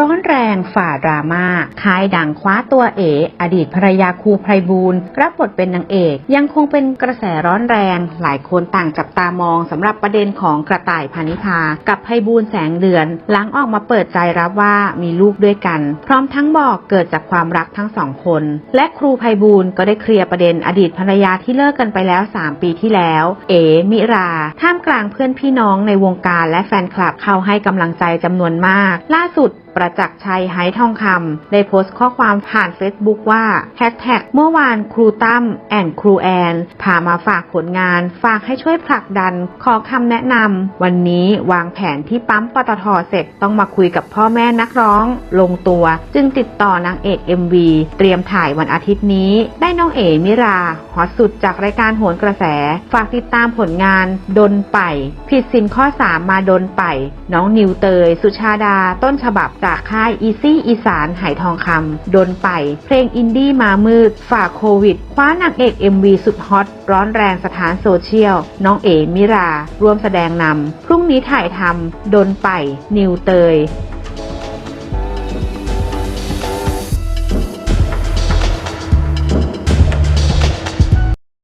ร้อนแรงฝ่าดราม่าคายดังคว้าตัวเอ อดีตภรรยาครูไพบูลรับบทเป็นนางเอก ยังคงเป็นกระแสร้อนแรง หลายคนต่างจับตามองสำหรับประเด็นของกระต่ายพานิพา กับไพบูลแสงเดือน หลังออกมาเปิดใจรับว่ามีลูกด้วยกัน พร้อมทั้งบอกเกิดจากความรักทั้งสองคน และครูไพบูลก็ได้เคลียร์ประเด็นอดีตภรรยาที่เลิกกันไปแล้ว 3 ปีที่แล้ว เอ มิรา ท่ามกลางเพื่อนพี่น้องในวงการและแฟนคลับเข้าให้กำลังใจจำนวนมาก ล่าสุด ประจักษ์ชัยไฮทองคำได้โพสต์ข้อความผ่าน Facebook ว่าแฮชแท็กเมื่อวานครูตั้มแอนครูแอนพามาฝากผลงาน ฝากให้ช่วยผลักดัน ขอคำแนะนำวันนี้วางแผนที่ปั๊มปตทเสร็จต้องมาคุยกับพ่อแม่นักร้อง ลงตัวจึงติดต่อนางเอก MV เตรียมถ่ายวันอาทิตย์นี้ ได้น้องเอ๋มิราฮอตสุดจากรายการโหนกระแส ฝากติดตามผลงานดนไป ผิดสินข้อ 3 มาดนไป น้องนิวเตย สุชาดาต้นฉบับจากค่ายอีซี่อีสานหายทองคำโดนไป เพลงอินดี้มามืด ฝ่าโควิด คว้านางเอก MV สุดฮอต ร้อนแรงสถานโซเชียล น้องเอ๋มิรา ร่วมแสดงนำพรุ่งนี้ถ่ายทำโดนไป นิวเตย